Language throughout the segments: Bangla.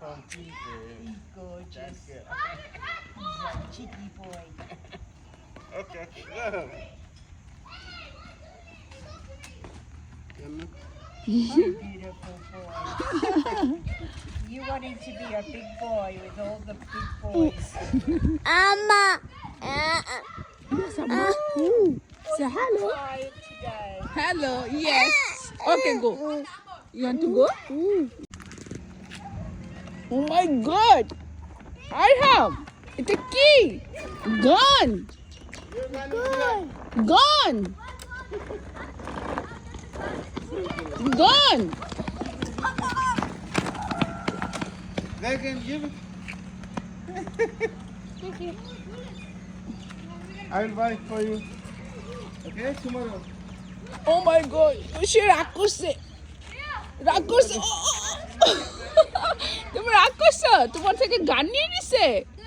He's gorgeous. He's a cheeky boy. Okay, go. Beautiful boy. you wanted to be a big boy with all the big boys. Amma. Uh, Amma. Mm. Say hello. Hello. Yes. Okay, go. You want to go? Oh my God. I have. It's a key. Gun. Gun. Gun. Megan, give it. I will buy it for you. Okay, tomorrow. Oh my God. সে রাগ করছে রাগ করছে ও, ও, ও। তুমি রাগ করছ তোমার থেকে গান নিয়ে নিছে?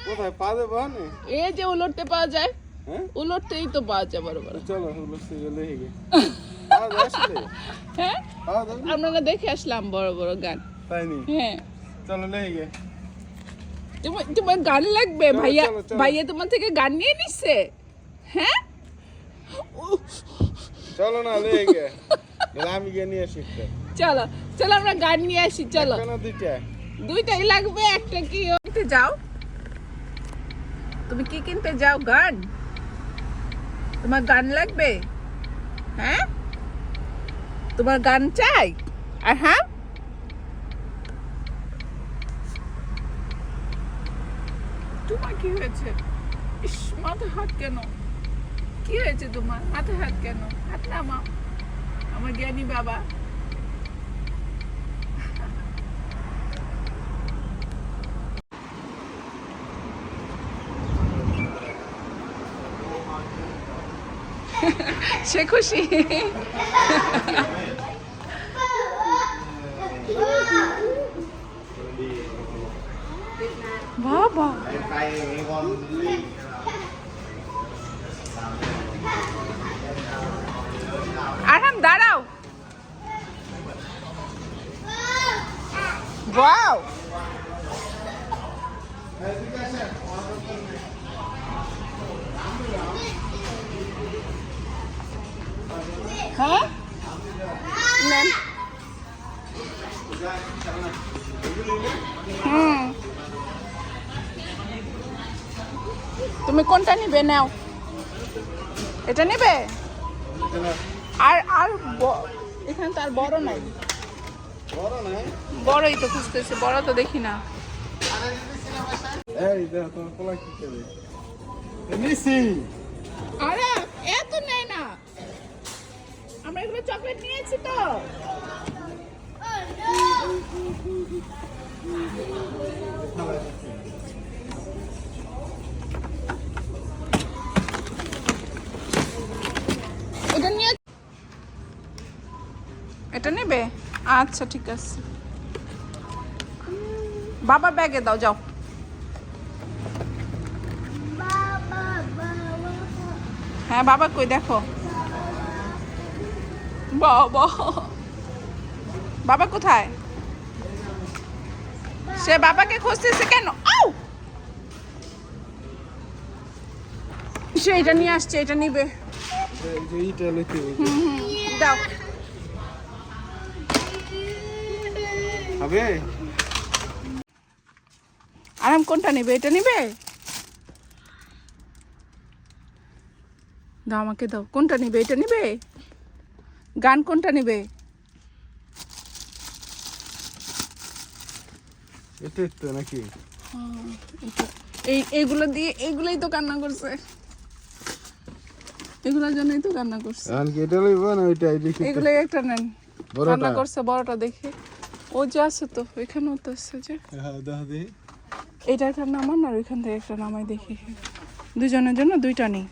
কোথায়? পা দেবো এই যে উলটতে পাওয়া যায়। হ্যাঁ? উলটতেই তো পাওয়া যায় বড় চলো হলো সে লেগে গে পাওয়া যায় আসলে হ্যাঁ? যাবে দেখে আসলাম বড় বড় গান। তাই নি? হ্যাঁ। চলো লেগে তোমার তোমার গান লাগবে? ভাইয়া। ভাইয়া তোমার থেকে গান নিয়ে নিচ্ছে হ্যাঁ? চলো না লেগে আমি গিয়ে নিয়ে আসি চলো চলো আমরা গান নিয়ে আসি চলো। দুইটা। দুইটাই লাগবে, একটা কি? কিনতে যাও। তুমি কি কিনতে যাও গান? তোমার গান লাগবে? হ্যাঁ? তোমার গান চাই? আর হ্যাঁ? তোমার কি হয়েছে? ইস মাথা হাত কেন? কি হয়েছে তোমার? মাথা হাত কেন? হাত নামাও। আমার জ্ঞানী বাবা। সে খুশি। বাবা। আরাম দাঁড়াও। ওয়াও। হ্যাঁ নেন হুম তুমি কোনটা নিবে নাও? এটা নেবে? আর আর এখানে তো আর বড় নাই। বড় নাই বড়ই তো খুঁজতেছে বড় তো দেখি না। আরে চকলেট নিয়েছি তো। এটা নিয়ে এটা নেবে? আচ্ছা ঠিক আছে। বাবা ব্যাগে দাও যাও। হ্যাঁ বাবা কই দেখো। বাবা। বাবা কোথায়? সে বাবাকে খুঁজতেছে কেন? আউ! সে এটা নিয়ে আসছে এটা নিবে। দাও। হবে? আরাম কোনটা নিবে? এটা নিবে? দাও আমাকে দাও। কোনটা নিবে? এটা নিবে? গান কোনটা নেবে? তো নাকি? এই এইগুলো দিয়ে এইগুলোই তো কান্না করছে। এগুলোর জন্যই তো কান্না করছে। এখন কি এটা লইব না ওইটা? দেখি এগুলোই একটা নেন। কান্না করছে বড়টা দেখে। ও যে আছে তো ওইখানেও তো আছে যে। হ্যাঁ এটা একটা নামান আর ওইখান থেকে একটা নামাই দেখি। দুজনের জন্য দুইটা নেই।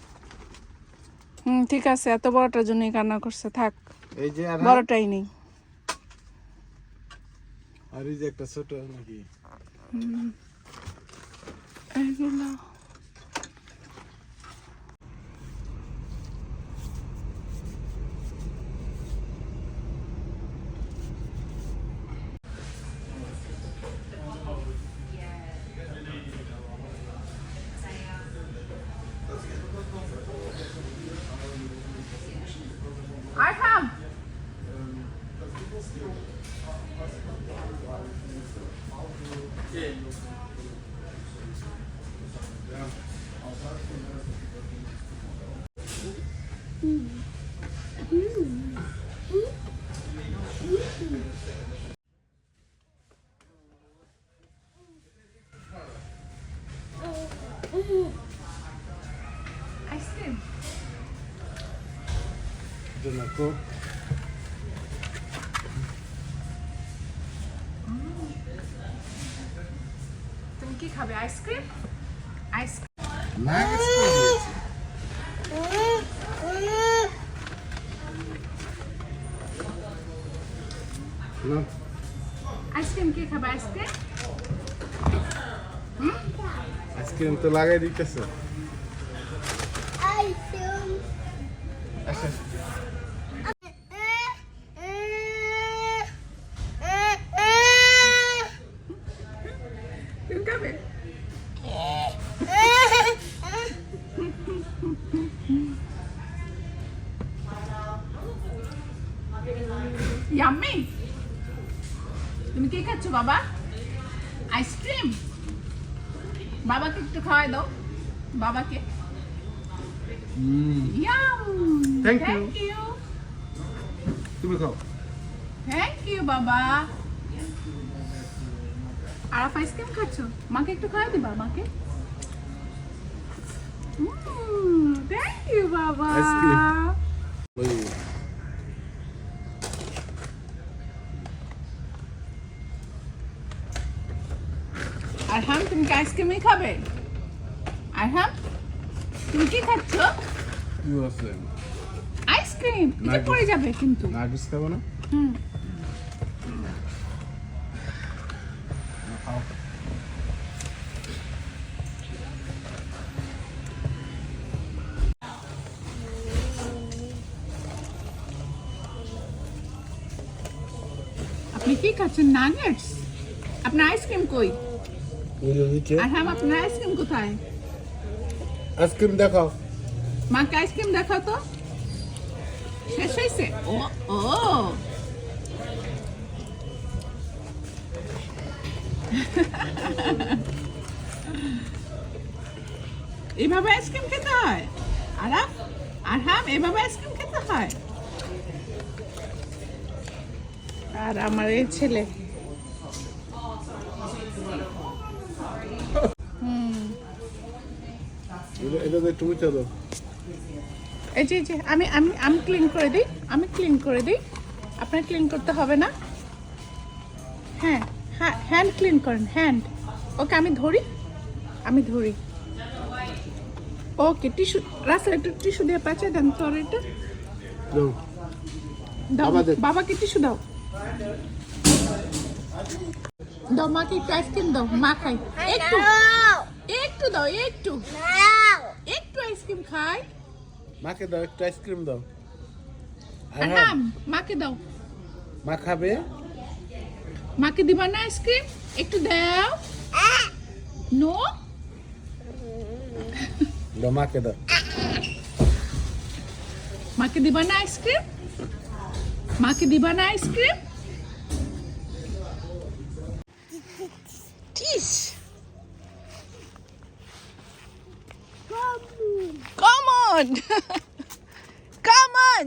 হুম ঠিক আছে এত বড়টার জন্যই কান্না করছে থাক। এই যে আর বড়টাই নেই। আর এই যে একটা ছোট নাকি? এগুলো আইসক্রিম জন্য খুব কি খাবে? আইসক্রিম আইসক্রিম আইসক্রিম আইসক্রিম কি খাবে? আইসক্রিম আইসক্রিম তো লাগাই দিতেছে। Feel. আচ্ছা তুমি খাবে ইয়াম্মি তুমি কি খাচ্ছ বাবা? আইসক্রিম বাবাকে একটু খাওয়াই দাও। বাবাকে। ইয়াম থ্যাংক ইউ তুমি খাও। থ্যাংক ইউ বাবা। আরাফ আইসক্রিম খাচ্ছ? মাকে একটু খাওয়াই দিবা মাকে? থ্যাংক ইউ বাবা। Ice-cream. তুমি কি আইসক্রিমই খাবে? আরহাম তুমি কি খাচ্ছ? আইসক্রিম এটা। পড়ে যাবে কিন্তু। নাগিস খাব না? হুম। আপনি কি খাচ্ছেন নাগেটস আপনার আইসক্রিম কই? ওই যে নিচে আরহাম আপনার আইসক্রিম কোথায়? আইসক্রিম দেখাও। মাকে আইসক্রিম দেখাও তো। শেষ হয়েছে? ও ও। এইভাবে আইসক্রিম খেতে হয়? আরাম আরহাম এইভাবে আইসক্রিম খেতে হয়? আর আমার এই ছেলে। এই যে যে আমি আমি আমি ক্লিন করে দিই আমি ক্লিন করে দিই। আপনার ক্লিন করতে হবে না? হ্যাঁ হ্যাঁ হ্যান্ড ক্লিন করেন হ্যান্ড ওকে আমি ধরি আমি ধরি। ওকে টিস্যু একটু টিস্যু দিয়ে পাচ্ছে দেন তোর এটা। দাও। বাবাকে টিস্যু দাও। দাও মাকে একটু আইসক্রিম দাও মা খাই একটু। একটু দাও একটু। একটু আইসক্রিম খাই মাকে দাও একটু আইসক্রিম দাও। আর আরাম মাকে দাও। মা খাবে? মাকে দিবা না আইসক্রিম একটু দাও। নো? দাও মাকে দাও। মাকে দিবা না আইসক্রিম মাকে দিবা না ice cream on! Come on!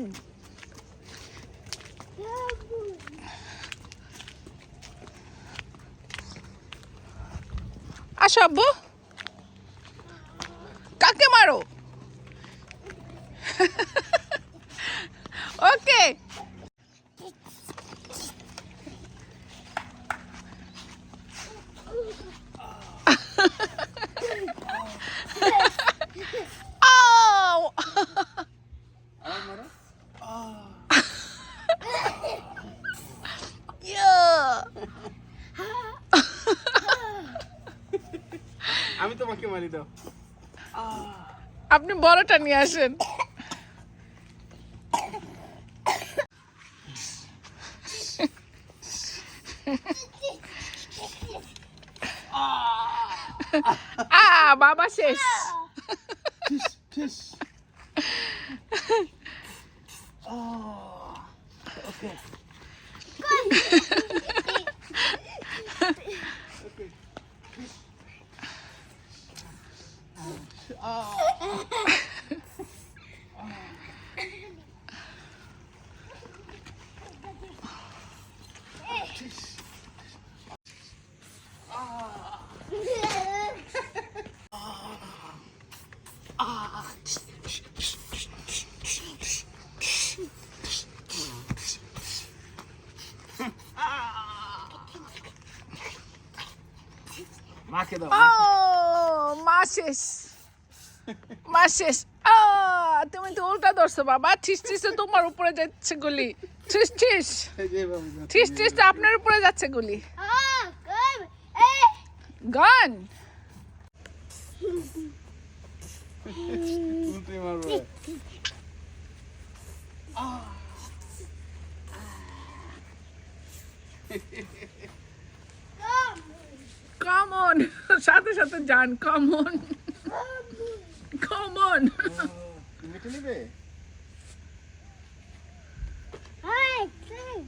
আসো আব্বু কাকে মারো ওকে আমি তোমাকে মারি দাও। আপনি বড়টা নিয়ে আসেন। আ বাবা শেষ। ফিস মাকে দাও ও মা শেষ। আ, তুমি তো উল্টা ধরছো বাবা। ঠিস ঠিসে তোমার উপরে যাচ্ছে গুলি। ঠিস ঠিস। ঠিস ঠিস আপনার উপরে যাচ্ছে গুলি. গান কমন। সাথে সাথে যান কমন। কমন তুমি এটা নিবে Hi. Good.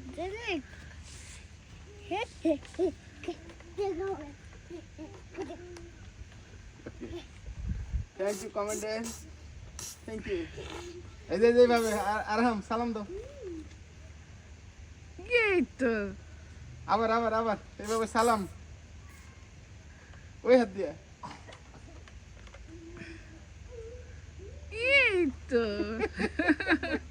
থ্যাংক ইউ কমেন্টে থ্যাংক ইউ এই যে যেভাবে আরাম সালাম দাও এই তো আবার আবার আবার এইভাবে সালাম ওই হাত দিয়ে Exacto.